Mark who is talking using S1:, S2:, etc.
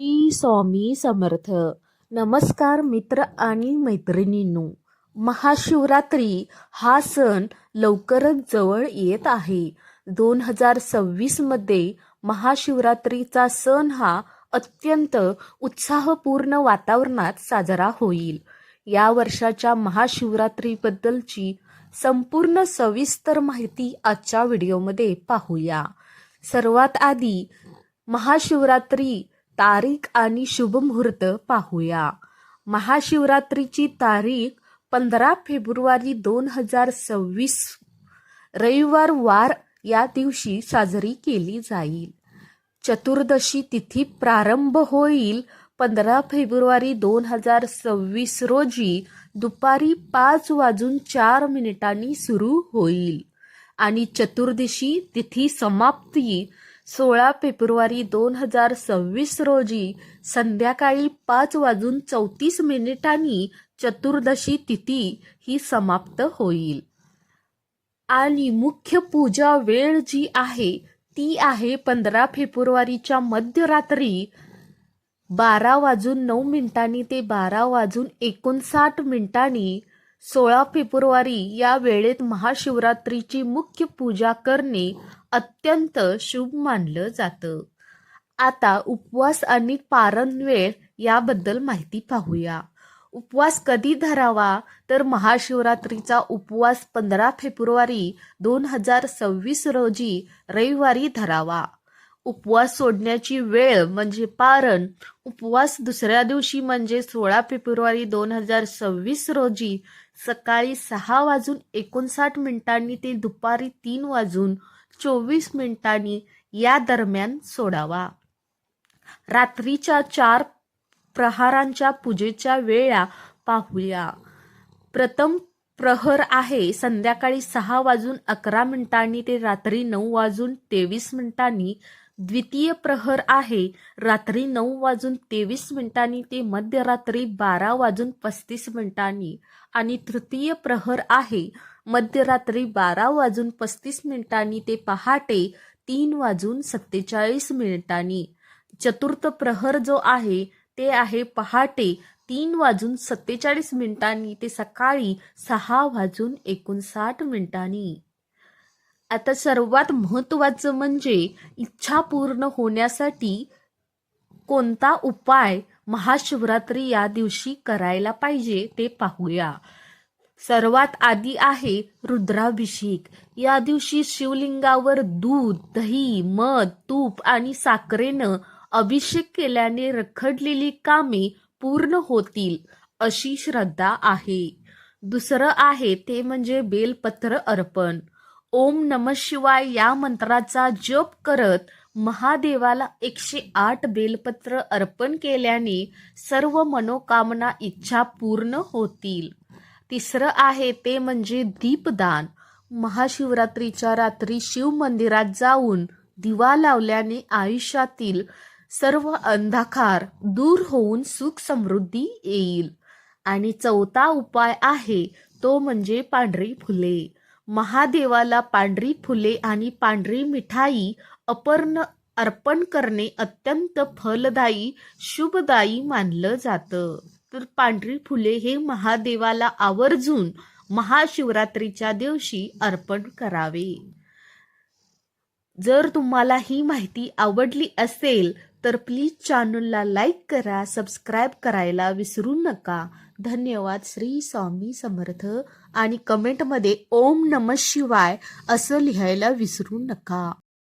S1: श्री स्वामी समर्थ. नमस्कार मित्र आणि मैत्रिणींनो. महाशिवरात्री हा सण लवकरच जवळ येत आहे. दोन हजार सव्वीसमध्ये महाशिवरात्रीचा सण हा अत्यंत उत्साहपूर्ण वातावरणात साजरा होईल. या वर्षाच्या महाशिवरात्रीबद्दलची संपूर्ण सविस्तर माहिती आजच्या व्हिडिओमध्ये पाहूया. सर्वात आधी महाशिवरात्री तारीख आणि शुभमुहूर्त पाहूया. महाशिवरात्रीची तारीख पंधरा फेब्रुवारी दोन हजार सव्वीस. रविवार वार या दिवशी साजरी केली जाईल. चतुर्दशी तिथी प्रारंभ होईल पंधरा फेब्रुवारी दोन हजार सव्वीस रोजी. दुपारी पाच वाजून चार मिनिटांनी सुरू होईल. आणि चतुर्दशी तिथी समाप्ती सोळा फेब्रुवारी दोन हजार सव्वीस रोजी संध्याकाळी पाच वाजून चौतीस मिनिटांनी चतुर्दशी तिथी ही समाप्त होईल. आणि मुख्य पूजा वेळ जी आहे ती आहे पंधरा फेब्रुवारीच्या मध्यरात्री बारा वाजून नऊ मिनिटांनी ते बारा वाजून एकोणसाठ मिनिटांनी सोळा फेब्रुवारी या वेळेत महाशिवरात्रीची मुख्य पूजा करणे अत्यंत शुभ मानलं जातं. आता उपवास आणि पारण वेळ याबद्दल माहिती पाहूया. उपवास कधी धरावा? तर महाशिवरात्रीचा उपवास पंधरा फेब्रुवारी दोन हजार सव्वीस रोजी रविवारी धरावा. उपवास सोडण्याची वेळ म्हणजे पारण. उपवास दुसऱ्या दिवशी म्हणजे सोळा फेब्रुवारी दोन हजार सव्वीस रोजी सकाळी सहा वाजून एकोणसाठ मिनिटांनी ते दुपारी तीन वाजून चोवीस मिनिटांनी या दरम्यान सोडावा. रात्रीच्या चार प्रहारांच्या पूजेच्या वेळा पाहूया. प्रथम प्रहर आहे संध्याकाळी सहा वाजून अकरा मिनिटांनी ते रात्री नऊ वाजून तेवीस मिनिटांनी द्वितीय प्रहर आहे. रात्री नऊ वाजून तेवीस मिनिटांनी ते मध्यरात्री बारा वाजून पस्तीस मिनिटांनी. आणि तृतीय प्रहर आहे. मध्यरात्री बारा वाजून पस्तीस मिनिटांनी ते पहाटे तीन वाजून सत्तेचाळीस मिनिटांनी. चतुर्थ प्रहर जो आहे ते आहे पहाटे तीन वाजून सत्तेचाळीस मिनिटांनी ते सकाळी सहा वाजून एकोणसाठ मिनिटांनी. आता सर्वात महत्त्वाचं म्हणजे इच्छा पूर्ण होण्यासाठी कोणता उपाय महाशिवरात्री या दिवशी करायला पाहिजे ते पाहूया. सर्वात आधी आहे रुद्राभिषेक. या दिवशी शिवलिंगावर दूध दही मध तूप आणि साखरेनं अभिषेक केल्याने रखडलेली कामे पूर्ण होतील अशी श्रद्धा आहे. दुसरं आहे ते म्हणजे बेलपत्र अर्पण. ओम नम शिवाय या मंत्राचा जप करत महादेवाला एकशे आठ बेलपत्र अर्पण केल्याने सर्व मनोकामना इच्छा पूर्ण होतील. तिसरं आहे ते म्हणजे दीपदान. महाशिवरात्रीच्या रात्री शिव मंदिरात जाऊन दिवा लावल्याने आयुष्यातील सर्व अंधकार दूर होऊन सुख समृद्धी येईल. आणि चौथा उपाय आहे तो म्हणजे पांढरी फुले. महादेवाला पांढरी फुले आणि पांढरी मिठाई अपर्ण अर्पण करणे अत्यंत फलदायी शुभदायी मानलं जातं. तर पांढरी फुले हे महादेवाला आवर्जून महाशिवरात्रीच्या दिवशी अर्पण करावे. जर तुम्हाला ही माहिती आवडली असेल तर प्लीज चॅनलला लाईक करा सबस्क्राईब करायला विसरू नका. धन्यवाद श्री स्वामी समर्थ. आणि कमेंटमध्ये ओम नम शिवाय असं लिहायला विसरू नका.